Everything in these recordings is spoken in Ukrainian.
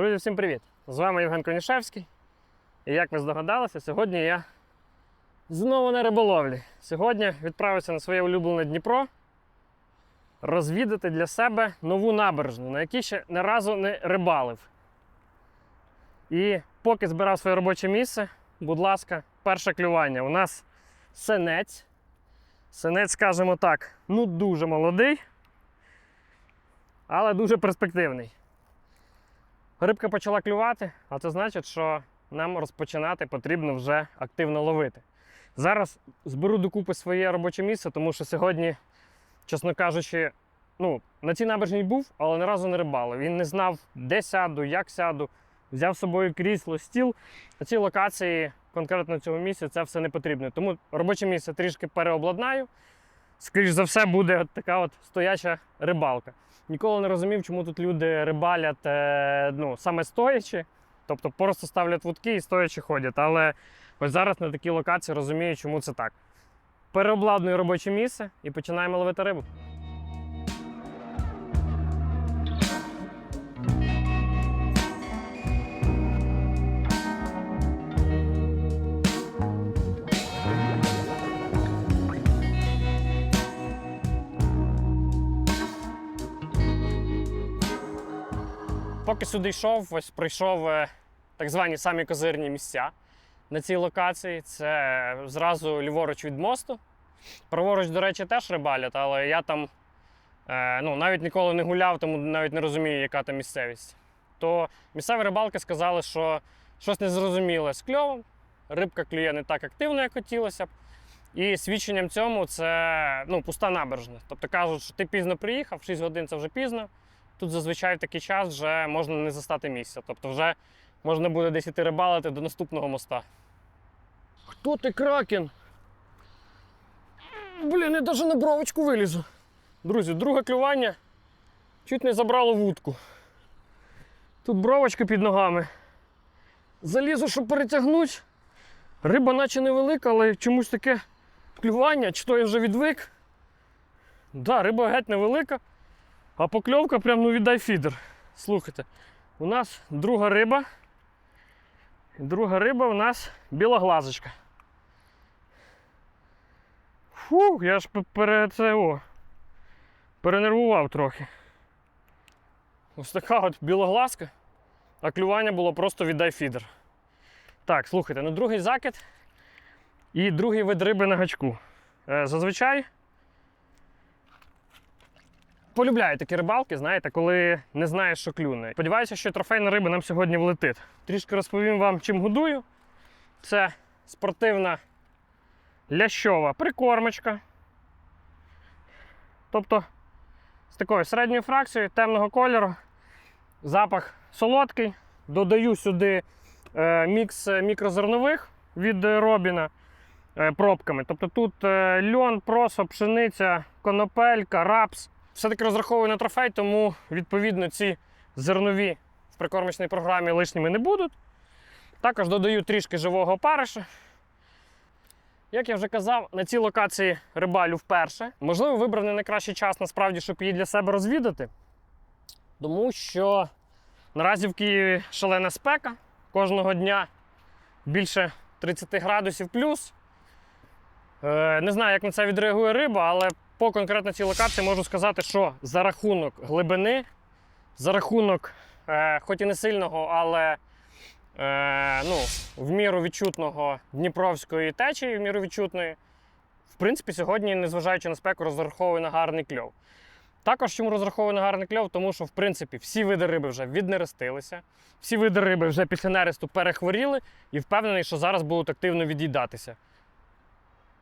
Друзі, всім привіт! З вами Євген Конішевський. І як ви здогадалися, сьогодні я знову на риболовлі. Сьогодні відправився на своє улюблене Дніпро розвідати для себе нову набережну, на якій ще не разу не рибалив. І поки збирав своє робоче місце, будь ласка, перше клювання. У нас сенець. Сенець, скажімо так, ну дуже молодий, але дуже перспективний. Рибка почала клювати, а це значить, що нам розпочинати потрібно вже активно ловити. Зараз зберу докупи своє робоче місце, тому що сьогодні, чесно кажучи, ну, на цій набережній був, але ні разу не рибалив. Він не знав, де сяду, як сяду, взяв з собою крісло, стіл. На цій локації, конкретно цього місця, це все не потрібно. Тому робоче місце трішки переобладнаю. Скоріш за все, буде така от стояча рибалка. Ніколи не розумів, чому тут люди рибалять е, ну, саме стоячи, тобто просто ставлять вудки і стоячи ходять. Але ось зараз на такій локації розумію, чому це так. Переобладную робоче місце і починаємо ловити рибу. Поки сюди йшов, ось пройшов е, так звані самі козирні місця на цій локації. Це зразу ліворуч від мосту. Праворуч, до речі, теж рибалять, але я там е, ну, навіть ніколи не гуляв, тому навіть не розумію, яка там місцевість. То місцеві рибалки сказали, що щось незрозуміле з кльовом, рибка клює не так активно, як хотілося б. І свідченням цьому це ну, пуста набережна. Тобто кажуть, що ти пізно приїхав, 6 годин це вже пізно. Тут зазвичай в такий час вже можна не застати місця. Тобто вже можна буде десь іти рибалити до наступного моста. Хто ти кракен? Блін, я навіть на бровочку вилізу. Друзі, друге клювання чуть не забрало вудку. Тут бровочка під ногами. Залізу, щоб перетягнути. Риба наче невелика, але чомусь таке клювання, чи то я вже відвик. Да, риба геть невелика. А покльовка прям ну віддай фідер. Слухайте, у нас друга риба. Друга риба у нас білоглазочка. Фух, я ж пере це о, перенервував трохи. Ось така от білоглазка, а клювання було просто віддай фідер. Так, слухайте, ну другий закид і другий вид риби на гачку. Е, зазвичай полюбляю такі рибалки, знаєте, коли не знаєш, що клюне. Сподіваюся, що трофейна риба нам сьогодні влетить. Трішки розповім вам, чим годую. Це спортивна лящова прикормочка. Тобто з такою середньою фракцією темного кольору. Запах солодкий. Додаю сюди е, мікс мікрозернових від е, Робіна е, пробками. Тобто тут е, льон, просо, пшениця, конопелька, рапс. Все-таки розраховую на трофей, тому відповідно ці зернові в прикормочній програмі лишніми не будуть. Також додаю трішки живого опариша. Як я вже казав, на цій локації рибалю вперше. Можливо, вибрав не найкращий час насправді, щоб її для себе розвідати. Тому що наразі в Києві шалена спека. Кожного дня більше 30 градусів плюс. Е, не знаю, як на це відреагує риба, але по конкретно цій локації можу сказати, що за рахунок глибини, за рахунок, е, хоч і не сильного, але е, ну, в міру відчутного Дніпровської течії, в міру відчутної, в принципі, сьогодні, незважаючи на спеку, розраховую на гарний кльов. Також чому розраховую на гарний кльов, тому що в принципі всі види риби вже віднерестилися, всі види риби вже після нересту перехворіли і впевнений, що зараз будуть активно від'їдатися.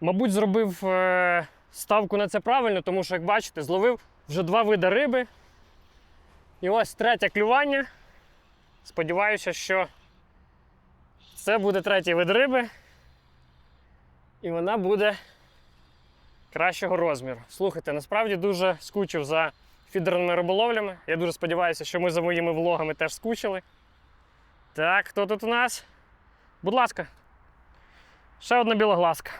Мабуть, зробив е, ставку на це правильно, тому що, як бачите, зловив вже два види риби. І ось третє клювання. Сподіваюся, що це буде третій вид риби. І вона буде кращого розміру. Слухайте, насправді дуже скучив за фідерними риболовлями. Я дуже сподіваюся, що ми за моїми влогами теж скучили. Так, хто тут у нас? Будь ласка. Ще одна білоглазка.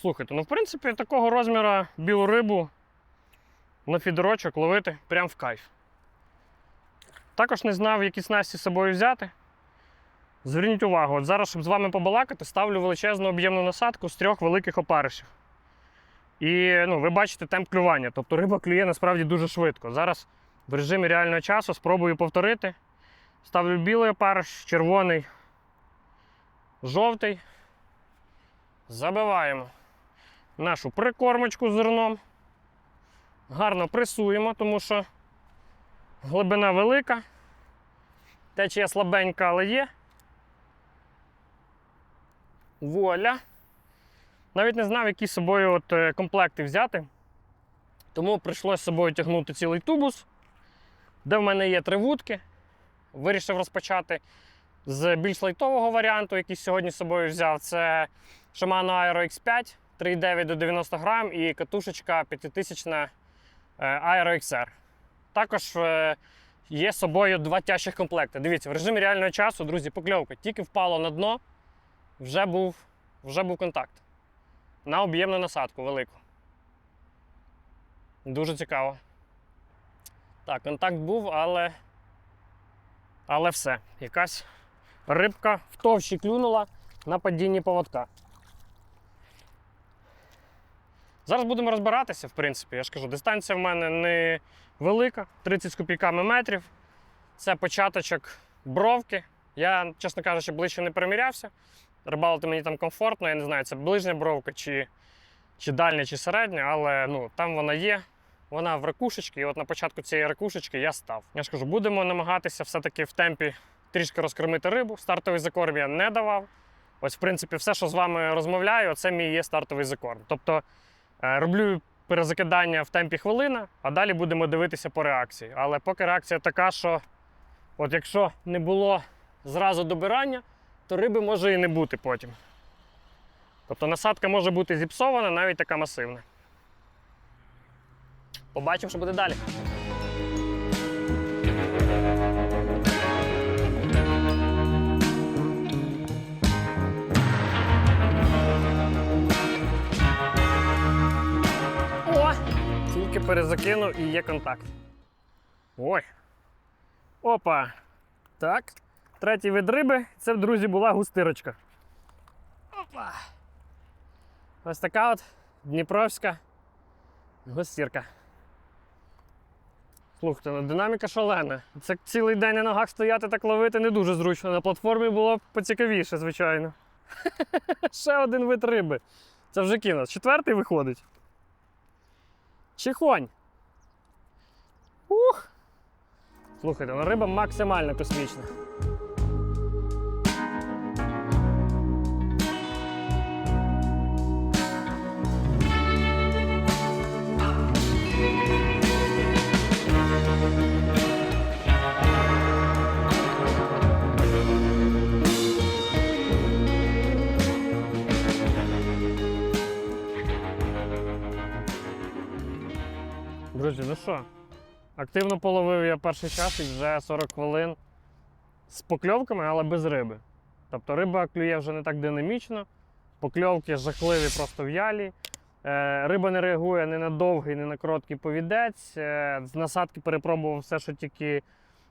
Слухайте, ну в принципі такого розміру білу рибу на фідерочок ловити прям в кайф. Також не знав, які снасті з собою взяти. Зверніть увагу, от зараз, щоб з вами побалакати, ставлю величезну об'ємну насадку з трьох великих опаришів. І ну, ви бачите темп клювання. Тобто риба клює насправді дуже швидко. Зараз в режимі реального часу спробую повторити. Ставлю білий опариш, червоний, жовтий. Забиваємо нашу прикормочку зерном. Гарно пресуємо, тому що глибина велика. Течія слабенька, але є. Вуаля. Навіть не знав, які з собою от, е, комплекти взяти. Тому прийшлося з собою тягнути цілий тубус, де в мене є три вудки. Вирішив розпочати з більш лайтового варіанту, який сьогодні з собою взяв. Це Shimano Aero X5 3,9 до 90 грам і катушечка 5000 е, Aero XR. Також е, є з собою два тяжчих комплекти. Дивіться, в режимі реального часу, друзі, покльовка. Тільки впало на дно, вже був, вже був контакт. На об'ємну насадку велику. Дуже цікаво. Так, контакт був, але. Але все. Якась рибка в товщі клюнула на падінні поводка. Зараз будемо розбиратися, в принципі. Я ж кажу, дистанція в мене не велика, 30 з копійками метрів. Це початочок бровки. Я, чесно кажучи, ближче не перемірявся. Рибалити мені там комфортно, я не знаю, це ближня бровка чи, чи дальня, чи середня, але ну, там вона є. Вона в ракушечці, і от на початку цієї ракушечки я став. Я ж кажу, будемо намагатися все-таки в темпі трішки розкормити рибу. Стартовий закорм я не давав. Ось, в принципі, все, що з вами розмовляю, це мій є стартовий закорм. Тобто роблю перезакидання в темпі хвилина, а далі будемо дивитися по реакції. Але поки реакція така, що от якщо не було зразу добирання, то риби може і не бути потім. Тобто насадка може бути зіпсована, навіть така масивна. Побачимо, що буде далі. Тільки перезакинув і є контакт. Ой. Опа. Так. Третій вид риби це, друзі, була густирочка. Опа. Ось така от Дніпровська гостірка. Слухайте, ну динаміка шалена. Це цілий день на ногах стояти так ловити не дуже зручно. На платформі було поцікавіше, звичайно. Ще один вид риби. Це вже кінець. Четвертий виходить. Чихонь. Ух! Слухайте, ну риба максимально космічна. Активно половив я перший час і вже 40 хвилин з покльовками, але без риби. Тобто риба клює вже не так динамічно, покльовки жахливі, просто в'ялі. Е, риба не реагує ні на довгий, ні на короткий повідець. Е, з насадки перепробував все, що тільки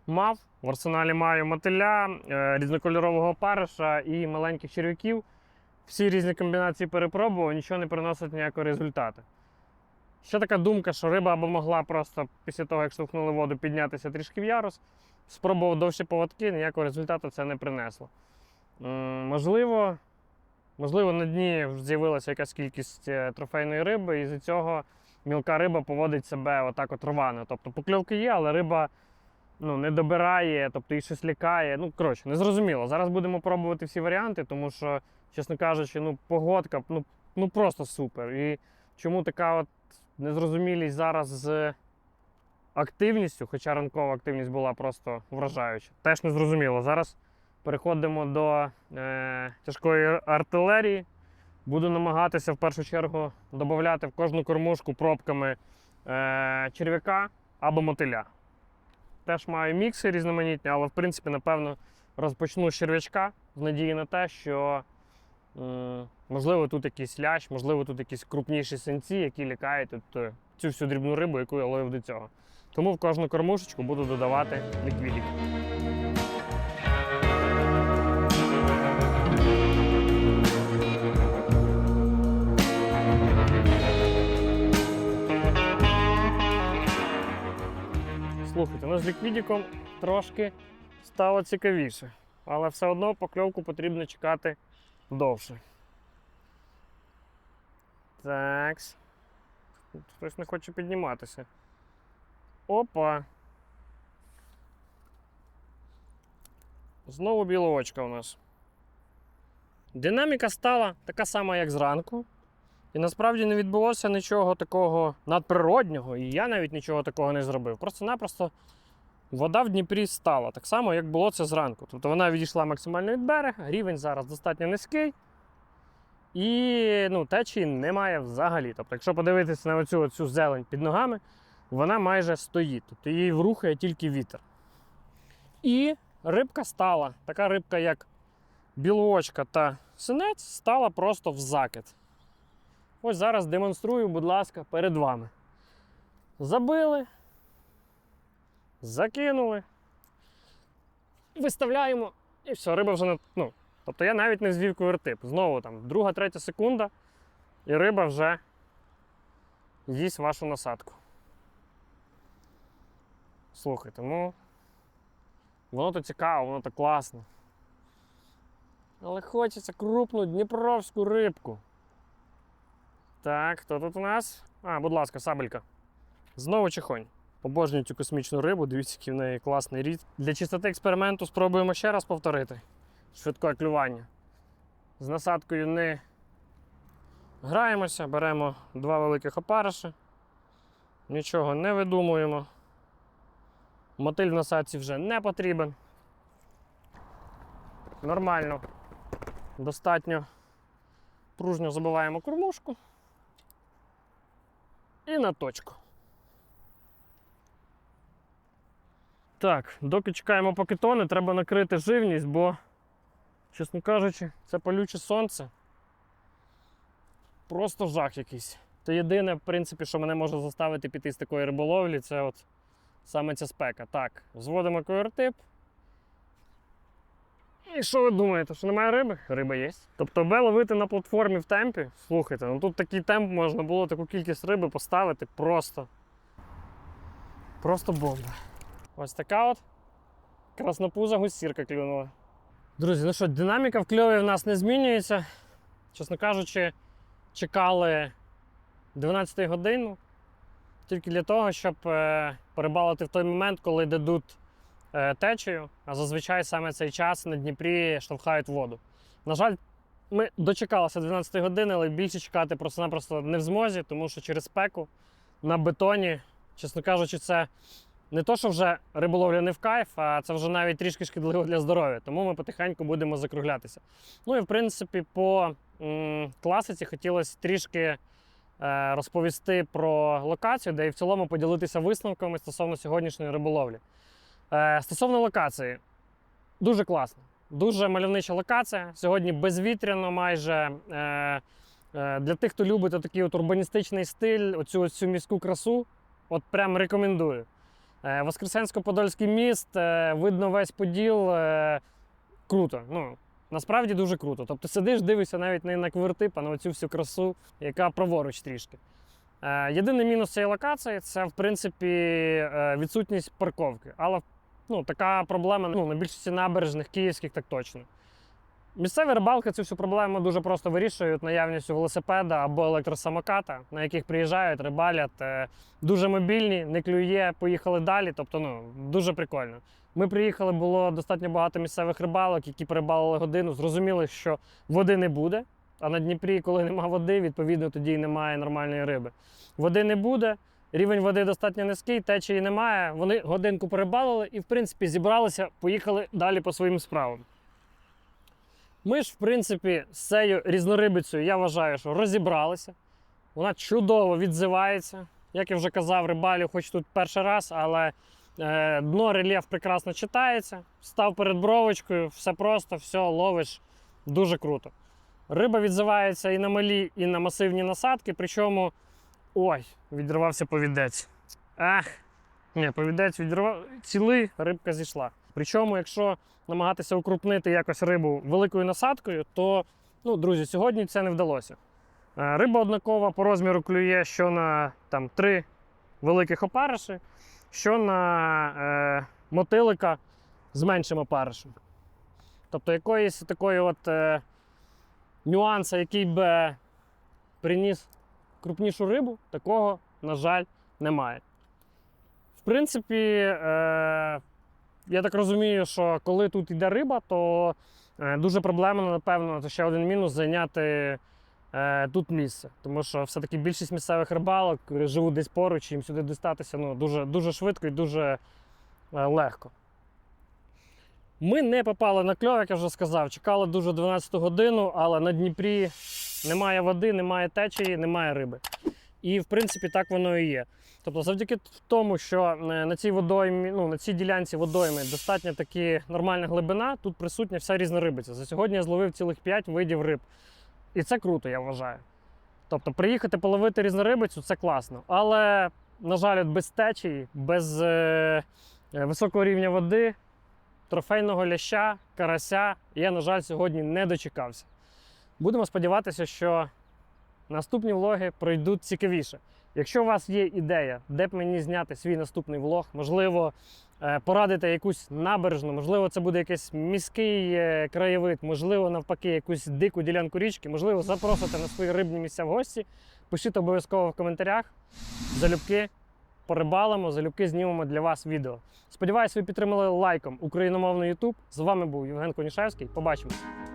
мав. В арсеналі маю мотиля, е, різнокольорового париша і маленьких черв'яків. Всі різні комбінації перепробував, нічого не приносить ніякого результату. Ще така думка, що риба або могла просто після того, як штовхнули воду, піднятися трішки в ярус. Спробував довші поводки, ніякого результату це не принесло. Можливо, можливо, на дні з'явилася якась кількість е, трофейної риби, і з цього мілка риба поводить себе отак от рвано. Тобто покльовки є, але риба ну, не добирає, тобто і щось лякає. Ну, коротше, незрозуміло. Зараз будемо пробувати всі варіанти, тому що, чесно кажучи, ну, погодка ну, ну просто супер. І чому така от незрозумілість зараз з активністю, хоча ранкова активність була просто вражаюча. Теж не зрозуміло. Зараз переходимо до е, тяжкої артилерії. Буду намагатися в першу чергу додати в кожну кормушку пробками е, черв'яка або мотиля. Теж маю мікси різноманітні, але в принципі, напевно, розпочну з черв'ячка з надії на те, що можливо тут якийсь лящ, можливо, тут якісь крупніші синці, які лякають от, е, цю всю дрібну рибу, яку я ловив до цього. Тому в кожну кормушечку буду додавати ліквідик. Слухайте, ну з ліквідіком трошки стало цікавіше, але все одно покльовку потрібно чекати довше. Такс. Хтось не хоче підніматися. Опа. Знову біловочка у нас. Динаміка стала така сама, як зранку. І насправді не відбулося нічого такого надприроднього, і я навіть нічого такого не зробив. Просто-напросто вода в Дніпрі стала так само, як було це зранку. Тобто вона відійшла максимально від берега, рівень зараз достатньо низький. І ну, течії немає взагалі. Тобто, якщо подивитися на оцю, оцю зелень під ногами, вона майже стоїть. Тобто її рухає тільки вітер. І рибка стала, така рибка, як білочка та синець, стала просто в закид. Ось зараз демонструю, будь ласка, перед вами. Забили, закинули, виставляємо, і все, риба вже не. Ну, тобто я навіть не звів кувертип. Знову там друга, третя секунда, і риба вже їсть вашу насадку. Слухайте, ну. Воно то цікаво, воно то класно. Але хочеться крупну дніпровську рибку. Так, хто тут у нас? А, будь ласка, сабелька. Знову чихонь. Обожнюю цю космічну рибу, дивіться, який в неї класний рід. Для чистоти експерименту спробуємо ще раз повторити. Швидке клювання. З насадкою не граємося, беремо два великих опариші. Нічого не видумуємо. Мотиль в насадці вже не потрібен. Нормально. Достатньо пружньо забиваємо кормушку. І на точку. Так, доки чекаємо поки тоне, треба накрити живність, бо, чесно кажучи, це палюче сонце. Просто жах якийсь. Це єдине, в принципі, що мене може заставити піти з такої риболовлі, це от саме ця спека. Так, зводимо койортип. І що ви думаєте, що немає риби? Риба є. Тобто аби ловити на платформі в темпі, слухайте, ну тут такий темп можна було таку кількість риби поставити просто. Просто бомба. Ось така от краснопуза гусірка клюнула. Друзі, ну що, динаміка в кльові в нас не змінюється. Чесно кажучи, чекали 12 годину тільки для того, щоб е, перебалити в той момент, коли дадуть е, течію, а зазвичай саме цей час на Дніпрі штовхають воду. На жаль, ми дочекалися 12 години, але більше чекати просто-напросто не в змозі, тому що через спеку на бетоні, чесно кажучи, це не то, що вже риболовля не в кайф, а це вже навіть трішки шкідливо для здоров'я. Тому ми потихеньку будемо закруглятися. Ну і в принципі, по м, класиці хотілося трішки е, розповісти про локацію, де і в цілому поділитися висновками стосовно сьогоднішньої риболовлі. Е, стосовно локації, дуже класно. Дуже мальовнича локація. Сьогодні безвітряно майже. Е, е, для тих, хто любить такий от урбаністичний стиль, оцю, оцю міську красу, от прям рекомендую. Е, Воскресенсько-Подольський міст, е, видно весь поділ. е, Круто. Ну, насправді дуже круто. Тобто сидиш, дивишся навіть не на квартип, а на оцю всю красу, яка праворуч трішки. Єдиний мінус цієї локації це, в принципі, відсутність парковки. Але ну, така проблема ну, на більшості набережних київських так точно. Місцеві рибалки цю всю проблему дуже просто вирішують наявністю велосипеда або електросамоката, на яких приїжджають, рибалять. е, Дуже мобільні, не клює, поїхали далі. Тобто, ну, дуже прикольно. Ми приїхали, було достатньо багато місцевих рибалок, які перебалили годину, зрозуміли, що води не буде. А на Дніпрі, коли нема води, відповідно тоді й немає нормальної риби. Води не буде, рівень води достатньо низький, течії немає. Вони годинку перебалили і, в принципі, зібралися, поїхали далі по своїм справам. Ми ж, в принципі, з цією різнорибицею, я вважаю, що розібралися. Вона чудово відзивається. Як я вже казав, рибалю, хоч тут перший раз, але е, дно рельєф прекрасно читається. Став перед бровочкою, все просто, все, ловиш дуже круто. Риба відзивається і на малі, і на масивні насадки. Причому. Ой, відривався повідець. Ах, Ні, повідець відірвав цілий, рибка зійшла. Причому, якщо намагатися укрупнити якось рибу великою насадкою, то, ну, друзі, сьогодні це не вдалося. Е, Риба однакова по розміру клює що на там, три великих опариші, що на е, мотилика з меншим опаришем. Тобто якоїсь такої от е, нюанса, який би приніс крупнішу рибу, такого, на жаль, немає. В принципі, е, я так розумію, що коли тут йде риба, то е, дуже проблемно, напевно, це ще один мінус зайняти е, тут місце. Тому що все-таки більшість місцевих рибалок живуть десь поруч, і їм сюди дістатися ну, дуже, дуже швидко і дуже е, легко. Ми не попали на кльов, як я вже сказав. Чекали дуже 12 годину, але на Дніпрі немає води, немає течії, немає риби. І в принципі так воно і є. Тобто, завдяки тому, що е, на цій водоймі, ну, на цій ділянці водойми достатньо таки нормальна глибина, тут присутня вся різна рибиця. За сьогодні я зловив цілих 5 видів риб. І це круто, я вважаю. Тобто, приїхати половити різнорибицю це класно. Але, на жаль, без течії, без е, е, високого рівня води, трофейного ляща, карася я, на жаль, сьогодні не дочекався. Будемо сподіватися, що наступні влоги пройдуть цікавіше. Якщо у вас є ідея, де б мені зняти свій наступний влог, можливо, е, порадити якусь набережну, можливо, це буде якийсь міський е, краєвид, можливо, навпаки, якусь дику ділянку річки, можливо, запросити на свої рибні місця в гості. Пишіть обов'язково в коментарях. Залюбки порибалимо, залюбки знімемо для вас відео. Сподіваюсь, ви підтримали лайком україномовний YouTube. З вами був Євген Конішевський. Побачимось!